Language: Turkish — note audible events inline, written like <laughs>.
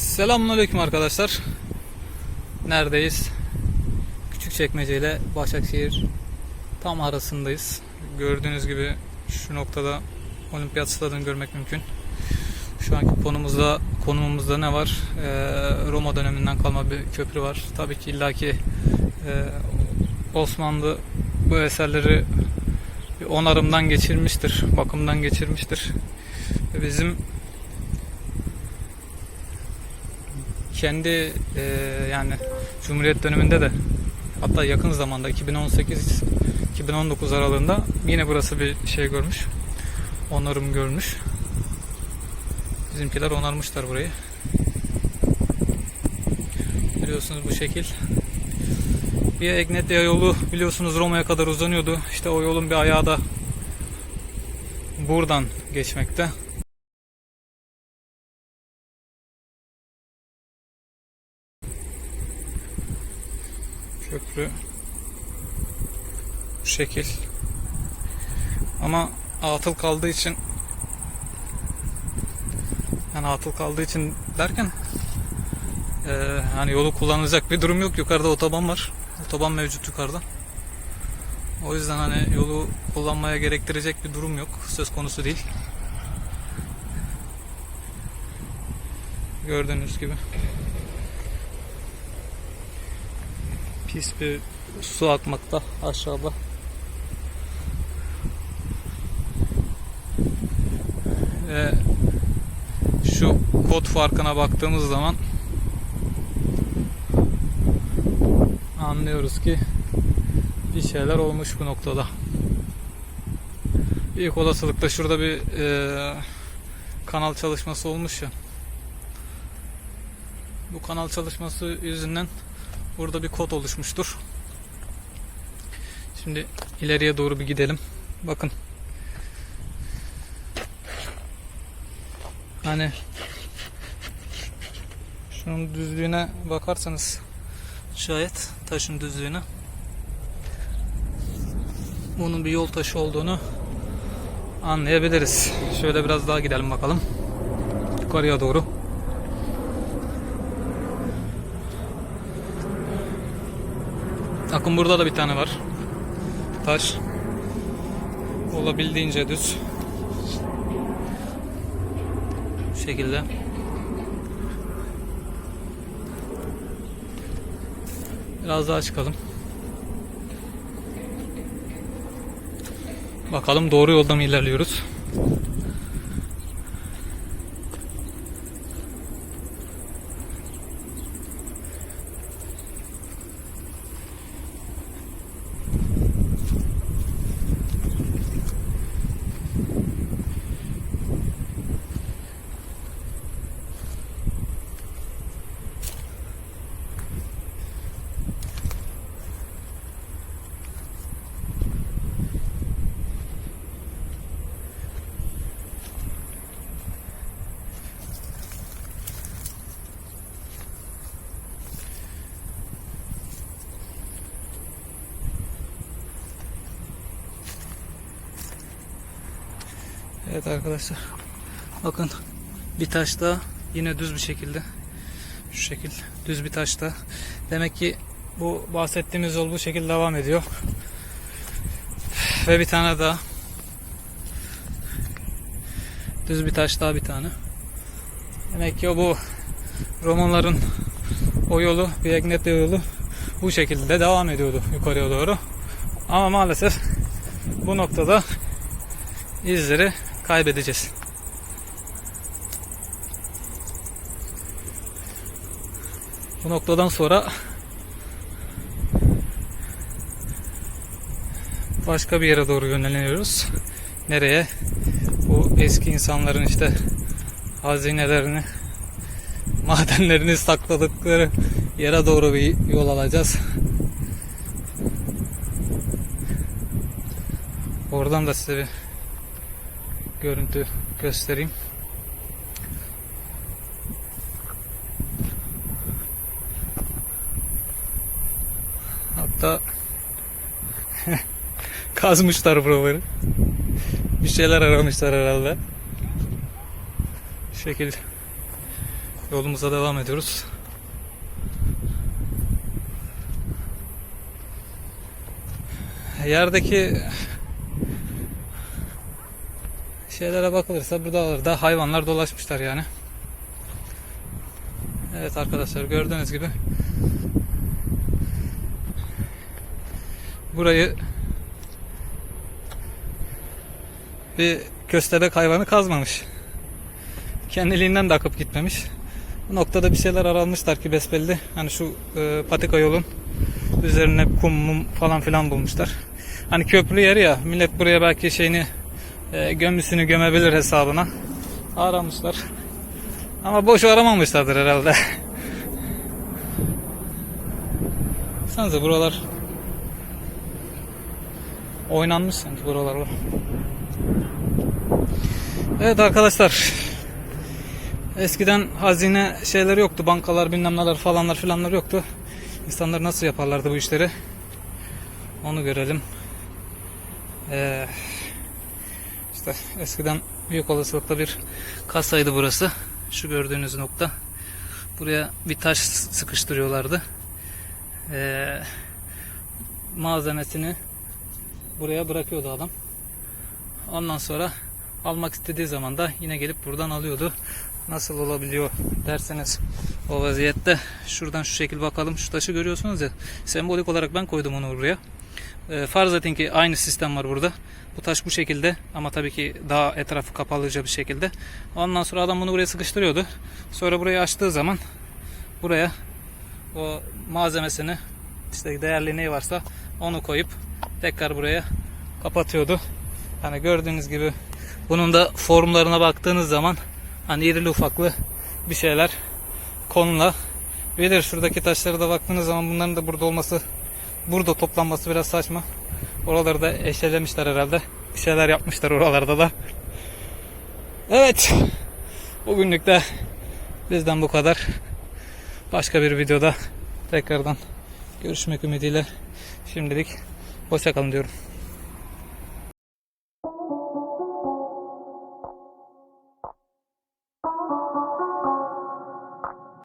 Selamünaleyküm arkadaşlar. Neredeyiz? Küçükçekmece ile Başakşehir tam arasındayız. Gördüğünüz gibi şu noktada olimpiyat stadını görmek mümkün. Şu anki konumuzda konumumuzda ne var? Ee, Roma döneminden kalma bir köprü var. Tabii ki illaki e, Osmanlı bu eserleri onarımdan geçirmiştir, bakımdan geçirmiştir. Bizim kendi e, yani Cumhuriyet döneminde de hatta yakın zamanda 2018 2019 aralığında yine burası bir şey görmüş. Onarım görmüş. Bizimkiler onarmışlar burayı. Biliyorsunuz bu şekil. Bir Egnetya yolu biliyorsunuz Roma'ya kadar uzanıyordu. İşte o yolun bir ayağı da buradan geçmekte. Köprü bu şekil. Ama atıl kaldığı için yani atıl kaldığı için derken eee hani yolu kullanılacak bir durum yok. Yukarıda otoban var. Otoban mevcut yukarıda. O yüzden hani yolu kullanmaya gerektirecek bir durum yok. Söz konusu değil. Gördüğünüz gibi. Pis bir su akmakta aşağıda. Ve şu kod farkına baktığımız zaman anlıyoruz ki bir şeyler olmuş bu noktada. Büyük olasılıkla şurada bir e, kanal çalışması olmuş ya. Bu kanal çalışması yüzünden burada bir kod oluşmuştur. Şimdi ileriye doğru bir gidelim. Bakın. Hani şunun düzlüğüne bakarsanız şayet taşın düzlüğüne bunun bir yol taşı olduğunu anlayabiliriz. Şöyle biraz daha gidelim bakalım. Yukarıya doğru. Bakın burada da bir tane var. Taş. Olabildiğince düz. Bu şekilde. Biraz daha çıkalım. Bakalım doğru yolda mı ilerliyoruz? Evet arkadaşlar. Bakın bir taş da yine düz bir şekilde. Şu şekil düz bir taş da. Demek ki bu bahsettiğimiz yol bu şekilde devam ediyor. Ve bir tane daha. Düz bir taş daha bir tane. Demek ki o bu Romalıların o yolu, bir Egnetya yolu bu şekilde devam ediyordu yukarıya doğru. Ama maalesef bu noktada izleri kaybedeceğiz. Bu noktadan sonra başka bir yere doğru yönleniyoruz. Nereye? Bu eski insanların işte hazinelerini, madenlerini sakladıkları yere doğru bir yol alacağız. Oradan da size bir görüntü göstereyim. Hatta <laughs> kazmışlar buraları. Bir şeyler aramışlar herhalde. Bu şekil Yolumuza devam ediyoruz. Yerdeki şeylere bakılırsa burada da hayvanlar dolaşmışlar yani. Evet arkadaşlar gördüğünüz gibi burayı bir köstebek hayvanı kazmamış. Kendiliğinden de akıp gitmemiş. Bu noktada bir şeyler aranmışlar ki besbelli. Hani şu e, patika yolun üzerine kum mum falan filan bulmuşlar. Hani köprü yeri ya millet buraya belki şeyini e, gömüsünü gömebilir hesabına. Aramışlar. Ama boş aramamışlardır herhalde. <laughs> Sanırsa buralar oynanmış sanki buralarla. Evet arkadaşlar. Eskiden hazine şeyleri yoktu. Bankalar bilmem neler falanlar filanlar yoktu. İnsanlar nasıl yaparlardı bu işleri? Onu görelim. Ee, işte eskiden büyük olasılıkla bir kasaydı burası. Şu gördüğünüz nokta. Buraya bir taş sıkıştırıyorlardı. Ee, malzemesini buraya bırakıyordu adam. Ondan sonra almak istediği zaman da yine gelip buradan alıyordu. Nasıl olabiliyor derseniz o vaziyette şuradan şu şekil bakalım. Şu taşı görüyorsunuz ya sembolik olarak ben koydum onu buraya. Ee, farz edin ki aynı sistem var burada. Bu taş bu şekilde ama tabii ki daha etrafı kapalıca bir şekilde. Ondan sonra adam bunu buraya sıkıştırıyordu. Sonra burayı açtığı zaman buraya o malzemesini işte değerli neyi varsa onu koyup tekrar buraya kapatıyordu. Hani gördüğünüz gibi bunun da formlarına baktığınız zaman hani irili ufaklı bir şeyler konula bilir. Şuradaki taşlara da baktığınız zaman bunların da burada olması burada toplanması biraz saçma. Oraları da eşelemişler herhalde. Bir şeyler yapmışlar oralarda da. Evet. Bugünlük de bizden bu kadar. Başka bir videoda tekrardan görüşmek ümidiyle şimdilik hoşçakalın diyorum.